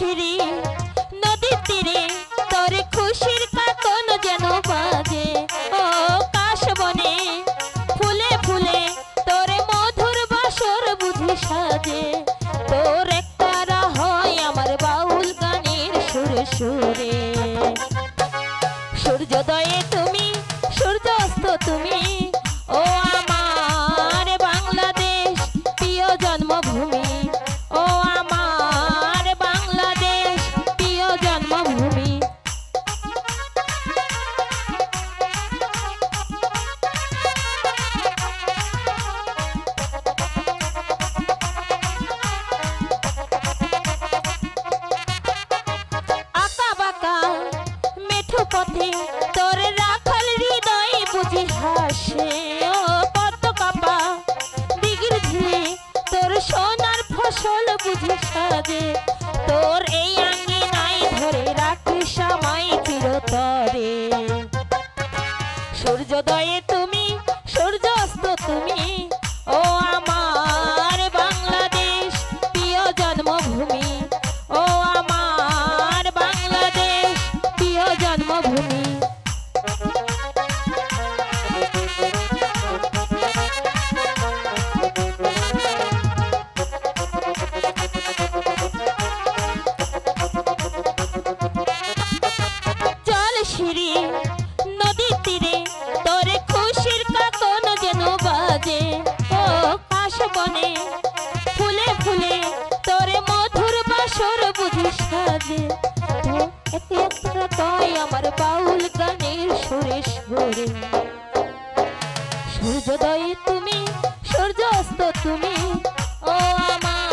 সিঁড়ি নদীর তীরে তোর খুশির কাকন যেন বাজে। ও কাশবনে ফুলে ফুলে তোর মধুর বাসর বুঝি সাজে। তোর একটা হয় আমার বাউল গানের সুরে সুরে। পথে, তোর রাখাল হৃদয় বুঝি হাসে। ও কত কাপা দিগির ঝিলে তোর সোনার ফসল বুঝি সাজে। তোর এই তীরে তোর খুশির কাতন যেন বাজে। ও কাশ বনে ফুলে ফুলে তোরে মধুর বাসর বুঝি সাজে। এতে একটা তয় আমার বাউল গানের সুরে সুরে সূর্যোদয়ে তুমি সূর্য অস্ত তুমি, ও আমার